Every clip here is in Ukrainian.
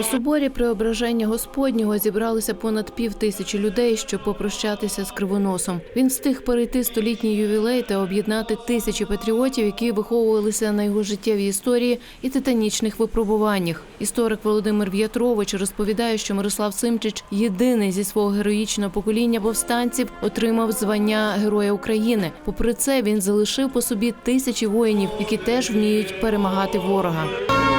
У соборі Преображення Господнього зібралося понад пів тисячі людей, щоб попрощатися з кривоносом. Він встиг перейти столітній ювілей та об'єднати тисячі патріотів, які виховувалися на його життєвій історії і титанічних випробуваннях. Історик Володимир В'ятрович розповідає, що Мирослав Симчич єдиний зі свого героїчного покоління повстанців отримав звання Героя України. Попри це, він залишив по собі тисячі воїнів, які теж вміють перемагати ворога.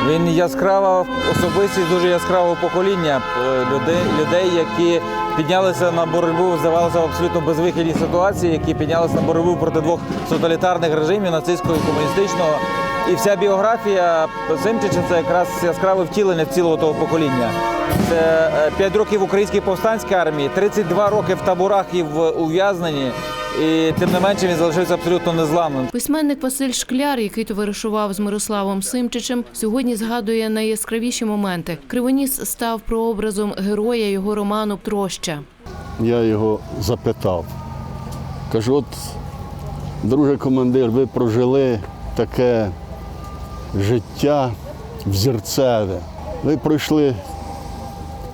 Він яскрава особистість, дуже яскравого покоління е, людей, людей, які піднялися на боротьбу, здавалося, в абсолютно безвихідній ситуації, які піднялися на боротьбу проти двох тоталітарних режимів нацистського і комуністичного. І вся біографія Симчича це якраз яскраве втілення цілого того покоління. Це 5 років в українській повстанській армії, 32 роки в таборах і в ув'язненні. І тим не менше він залишився абсолютно незламним. Письменник Василь Шкляр, який товаришував з Мирославом Симчичем, сьогодні згадує найяскравіші моменти. Кривоніс став прообразом героя його роману Троща. Я його запитав. Кажу, от, друже командир, ви прожили таке життя взірцеве. Ви пройшли,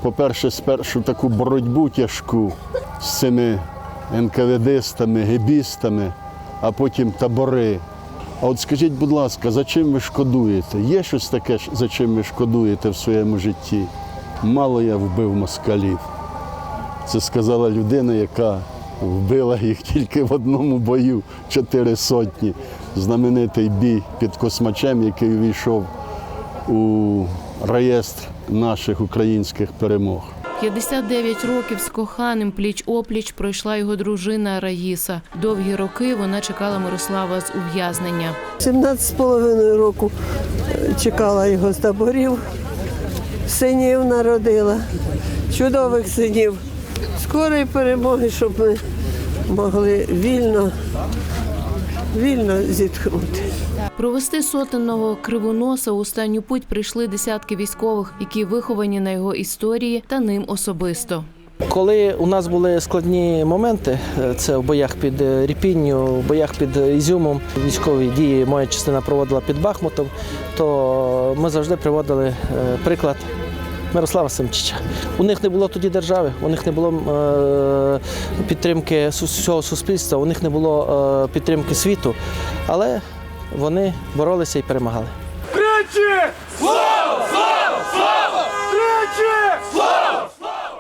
по-перше, спершу таку боротьбу тяжку з цими НКВДистами, гебістами, а потім табори. А от скажіть, будь ласка, за чим ви шкодуєте? Є щось таке, за чим ви шкодуєте в своєму житті? Мало я вбив москалів. Це сказала людина, яка вбила їх тільки в одному бою чотири сотні. Знаменитий бій під космачем, який увійшов у реєстр наших українських перемог. 59 років з коханим пліч-опліч пройшла його дружина Раїса. Довгі роки вона чекала Мирослава з ув'язнення. 17 з половиною року е, чекала його з таборів. Синів народила, чудових синів. Скорої перемоги, щоб ми могли вільно, вільно зітхнути. Провести сотенного кривоноса у останню путь прийшли десятки військових, які виховані на його історії та ним особисто. Коли у нас були складні моменти, е, це в боях під е, Ріпінню, в боях під Ізюмом, військові дії моя частина проводила під Бахмутом, то ми завжди приводили е, приклад Мирослава Семчича. У них не було тоді держави, у них не було е, підтримки всього суспільства, у них не було е, підтримки світу, але вони боролися і перемагали.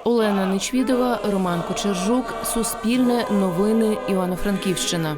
Олена Нечвідова, Роман Кучержук, Суспільне, Новини, Івано-Франківщина.